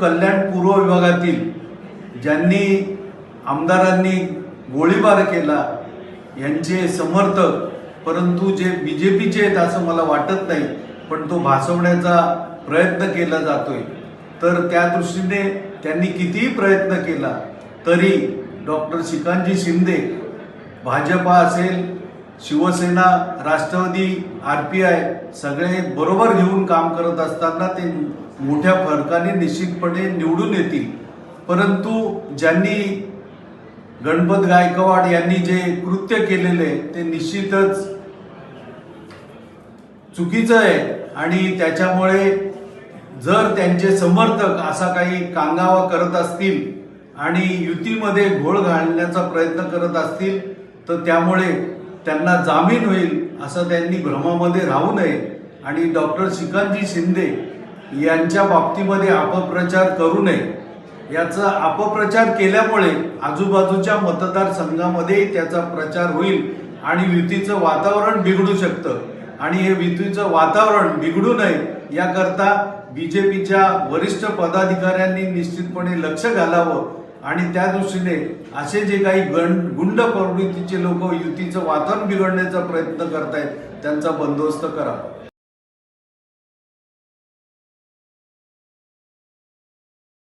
कल्याण पूर्व विभागातील ज्यांनी आमदारांनी गोळीबार केला यांचे समर्थक परंतु जे बी जे पीचे आहेत असं मला वाटत नाही पण तो भासवण्याचा प्रयत्न केला जातोय. तर त्या दृष्टीने त्यांनी कितीही प्रयत्न केला तरी डॉक्टर श्रीकांतजी शिंदे भाजपा असेल Shivsena Rashtravadi R P I सगळे बरोबर घेऊन काम करत असताना ते मोठ्या फरकाने निश्चितपणे निवडून येतील. परंतु ज्यांनी गणपत गायकवाड यांनी जे कृत्य केलेले आहे ते निश्चितच चुकीचं आहे. आणि त्याच्यामुळे जर त्यांचे समर्थक असा काही कांगावा करत असतील आणि युतीमध्ये घोळ घालण्याचा प्रयत्न करत असतील तर त्यामुळे त्यांना जामीन होईल असं त्यांनी भ्रमामध्ये राहू नये. आणि डॉक्टर श्रीकांतजी शिंदे यांच्या बाबतीमध्ये अपप्रचार करू नये. याचा अपप्रचार केल्यामुळे आजूबाजूच्या मतदारसंघामध्ये त्याचा प्रचार होईल आणि युतीचं वातावरण बिघडू शकतं. आणि हे युतीचं वातावरण बिघडू नये याकरता बी जे पीच्या वरिष्ठ पदाधिकाऱ्यांनी निश्चितपणे लक्ष घालावं. आणि त्या दृष्टीने असे जे काही गण गुंड प्रवृत्तीचे लोक युतीचं वातावरण बिघडण्याचा प्रयत्न करतायत त्यांचा बंदोबस्त करावा